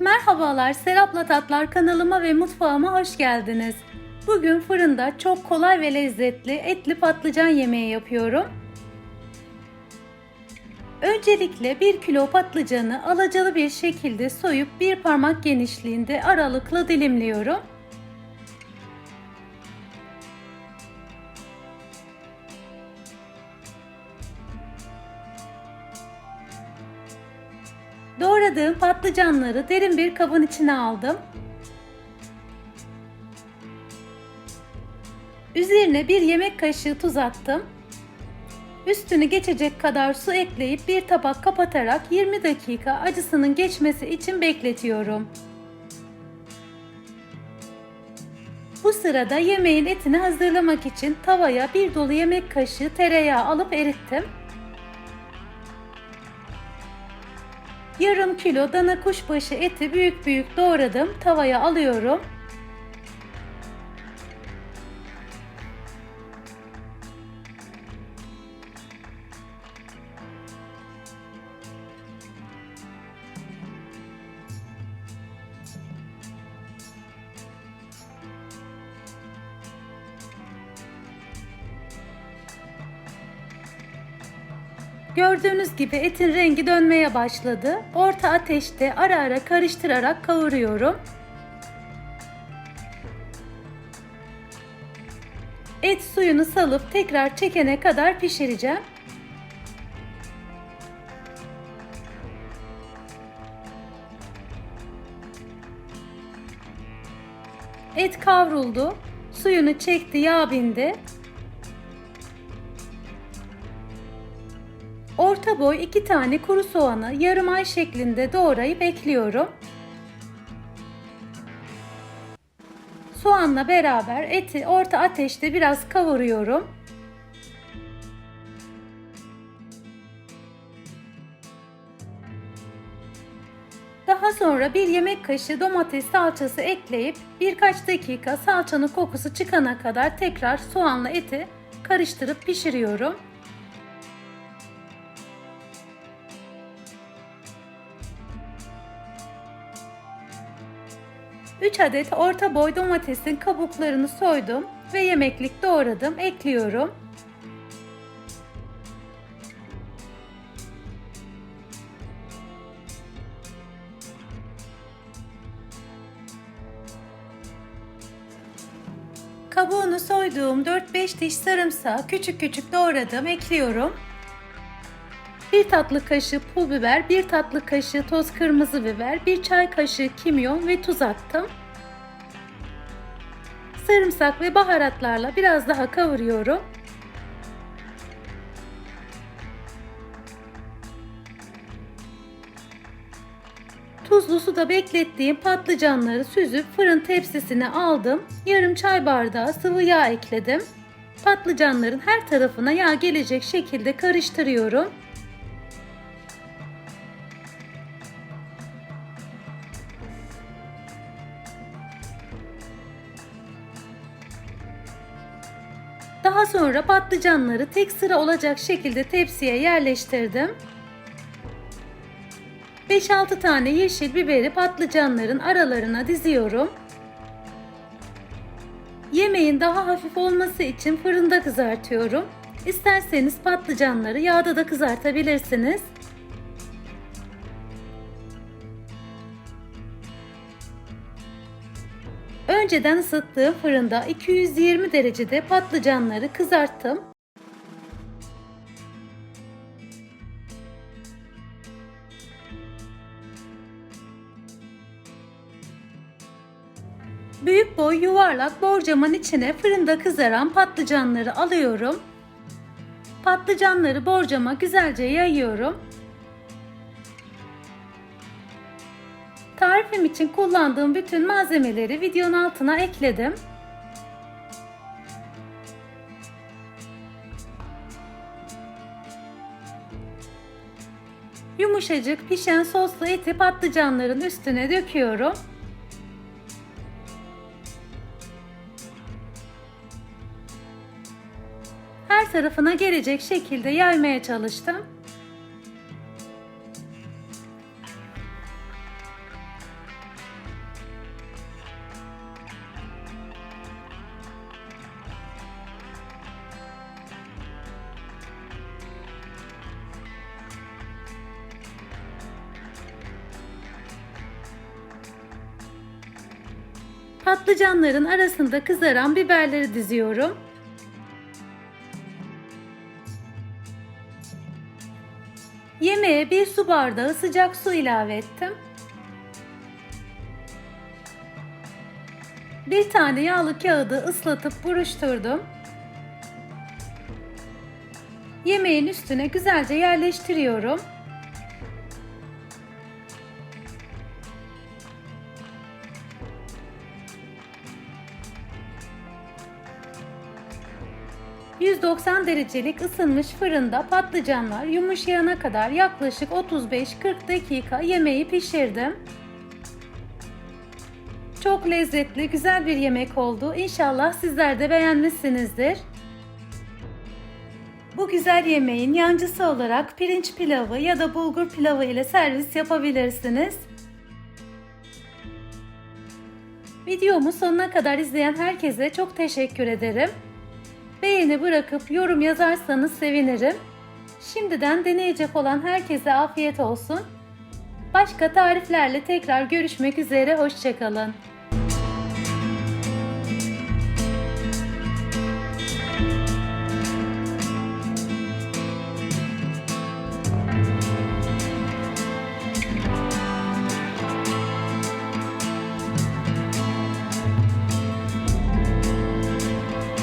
Merhabalar Serapla Tatlar kanalıma ve mutfağıma hoş geldiniz. Bugün fırında çok kolay ve lezzetli etli patlıcan yemeği yapıyorum. Öncelikle 1 kilo patlıcanı alacalı bir şekilde soyup bir parmak genişliğinde aralıklı dilimliyorum. Doğradığım patlıcanları derin bir kabın içine aldım. Üzerine bir yemek kaşığı tuz attım. Üstünü geçecek kadar su ekleyip bir tabak kapatarak 20 dakika acısının geçmesi için bekletiyorum. Bu sırada yemeğin etini hazırlamak için tavaya bir dolu yemek kaşığı tereyağı alıp erittim. Yarım kilo dana kuşbaşı eti büyük büyük doğradım. Tavaya alıyorum. Gördüğünüz gibi etin rengi dönmeye başladı. Orta ateşte ara ara karıştırarak kavuruyorum. Et suyunu salıp tekrar çekene kadar pişireceğim. Et kavruldu. Suyunu çekti, yağ bindi. Orta boy iki tane kuru soğanı yarım ay şeklinde doğrayıp ekliyorum. Soğanla beraber eti orta ateşte biraz kavuruyorum. Daha sonra bir yemek kaşığı domates salçası ekleyip birkaç dakika salçanın kokusu çıkana kadar tekrar soğanla eti karıştırıp pişiriyorum. 3 adet orta boy domatesin kabuklarını soydum ve yemeklik doğradım. Ekliyorum. Kabuğunu soyduğum 4-5 diş sarımsağı küçük küçük doğradım. Ekliyorum. 1 tatlı kaşığı pul biber, 1 tatlı kaşığı toz kırmızı biber, 1 çay kaşığı kimyon ve tuz attım. Sarımsak ve baharatlarla biraz daha kavuruyorum. Tuzlu suda beklettiğim patlıcanları süzüp fırın tepsisine aldım. Yarım çay bardağı sıvı yağ ekledim. Patlıcanların her tarafına yağ gelecek şekilde karıştırıyorum. Sonra patlıcanları tek sıra olacak şekilde tepsiye yerleştirdim. 5-6 tane yeşil biberi patlıcanların aralarına diziyorum. Yemeğin daha hafif olması için fırında kızartıyorum. İsterseniz patlıcanları yağda da kızartabilirsiniz. Önceden ısıttığım fırında 220 derecede patlıcanları kızarttım. Büyük boy yuvarlak borcamın içine fırında kızaran patlıcanları alıyorum. Patlıcanları borcama güzelce yayıyorum. Tarifim için kullandığım bütün malzemeleri videonun altına ekledim. Yumuşacık pişen soslu eti patlıcanların üstüne döküyorum. Her tarafına gelecek şekilde yaymaya çalıştım. Patlıcanların arasında kızaran biberleri diziyorum. Yemeğe bir su bardağı sıcak su ilave ettim. Bir tane yağlı kağıdı ıslatıp buruşturdum. Yemeğin üstüne güzelce yerleştiriyorum. ...190 derecelik ısınmış fırında patlıcanlar yumuşayana kadar yaklaşık 35-40 dakika yemeği pişirdim. Çok lezzetli, güzel bir yemek oldu. İnşallah sizler de beğenmişsinizdir. Bu güzel yemeğin yancısı olarak pirinç pilavı ya da bulgur pilavı ile servis yapabilirsiniz. Videomu sonuna kadar izleyen herkese çok teşekkür ederim. Beğeni bırakıp yorum yazarsanız sevinirim. Şimdiden deneyecek olan herkese afiyet olsun. Başka tariflerle tekrar görüşmek üzere, hoşçakalın.